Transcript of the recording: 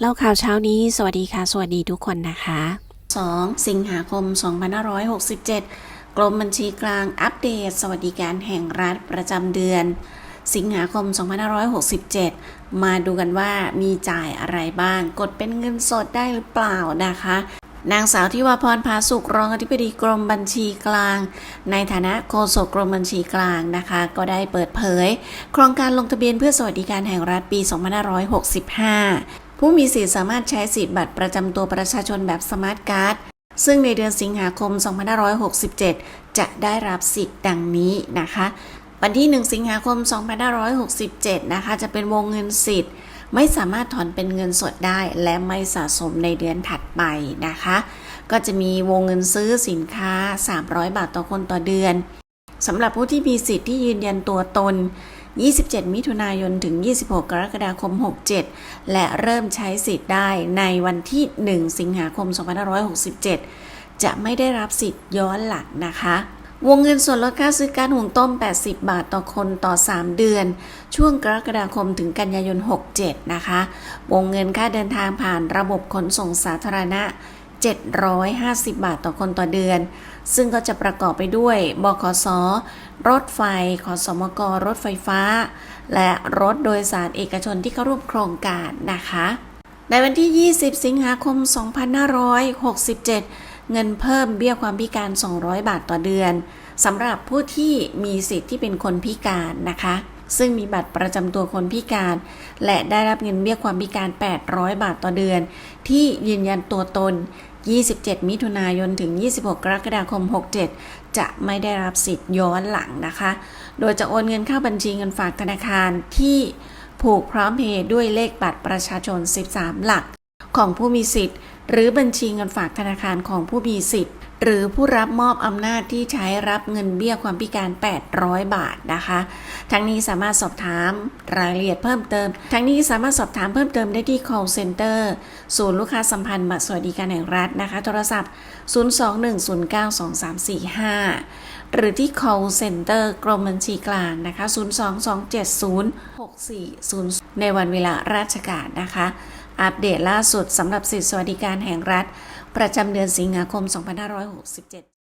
เล่าข่าวเช้านี้ สวัสดีค่ะ สวัสดีทุกคนนะคะ 2 สิงหาคม 2567 กรมบัญชีกลางอัปเดต สวัสดิการแห่งรัฐประจำเดือน สิงหาคม 2567 มาดูกันว่ามีจ่ายอะไรบ้าง กดเป็นเงินสดได้หรือเปล่านะคะนางสาวทิวาพรพาสุขรองอธิบดีกรมบัญชีกลาง ในฐานะโฆษกกรมบัญชีกลางนะคะ ก็ได้เปิดเผย โครงการลงทะเบียนเพื่อสวัสดิการแห่งรัฐปี 2565 ผู้มีสิทธิสามารถใช้สิทธิบัตรประจำตัวประชาชนแบบสมาร์ทการ์ดซึ่งในเดือนสิงหาคม 2567 จะได้รับสิทธิ์ดังนี้นะคะ วันที่ 1 สิงหาคม 2567 นะคะ จะเป็นวงเงินสิทธิ์ ไม่สามารถถอนเป็นเงินสดได้ และไม่สะสมในเดือนถัดไปนะคะ ก็จะมีวงเงินซื้อสินค้า 300 บาทต่อคนต่อเดือนสำหรับผู้ที่มีสิทธิ์ที่ยืนยันตัวตน 27 มิถุนายน ถึง 26 กรกฎาคม 67 และเริ่มใช้สิทธิ์ได้ในวันที่ 1 สิงหาคม 2567 จะไม่ได้รับสิทธิ์ย้อนหลังนะคะ วงเงินส่วนลดค่าซื้อการหุงต้ม 80 บาทต่อคนต่อ 3 เดือน ช่วงกรกฎาคมถึงกันยายน 67 นะคะ วงเงินค่าเดินทางผ่านระบบขนส่งสาธารณะ 750 บาทต่อคนต่อเดือน ซึ่งก็จะประกอบไปด้วย บขส รถไฟขสมกรถไฟฟ้า และรถโดยสารเอกชนที่เข้าร่วมโครงการนะคะ ในวันที่ 20 สิงหาคม 2567 เงินเพิ่มเบี้ยความพิการ 200 บาทต่อเดือนสำหรับผู้ที่มีสิทธิ์ที่เป็นคนพิการนะคะ ซึ่งมีบัตรประจำตัวคนพิการ และได้รับเงินเบี้ยความพิการ 800 บาทต่อเดือน ที่ยืนยันตัวตน 27 มิถุนายนถึง 26 กรกฎาคม 67 จะไม่ได้รับสิทธิ์ย้อนหลังนะคะ โดยจะโอนเงินเข้าบัญชีเงินฝากธนาคารที่ผูกพร้อมเพย์ด้วยเลขบัตรประชาชน 13 หลัก ของผู้มีสิทธิ์ หรือบัญชีเงินฝากธนาคารของผู้มีสิทธิ์ หรือผู้รับมอบอำนาจที่ใช้รับเงินเบี้ยความพิการ 800 บาทนะคะ ทั้งนี้สามารถสอบถามรายละเอียดเพิ่มเติม ทั้งนี้สามารถสอบถามเพิ่มเติมได้ที่ call center ศูนย์ลูกค้าสัมพันธ์บัตรสวัสดิการแห่งรัฐนะคะ โทรศัพท์ 021092345 หรือที่ call center กรมบัญชีกลางนะคะ 022706400 ในวันเวลาราชการนะคะ อัปเดตล่าสุดสำหรับสิทธิสวัสดิการแห่งรัฐ ประจำเดือนสิงหาคม 2567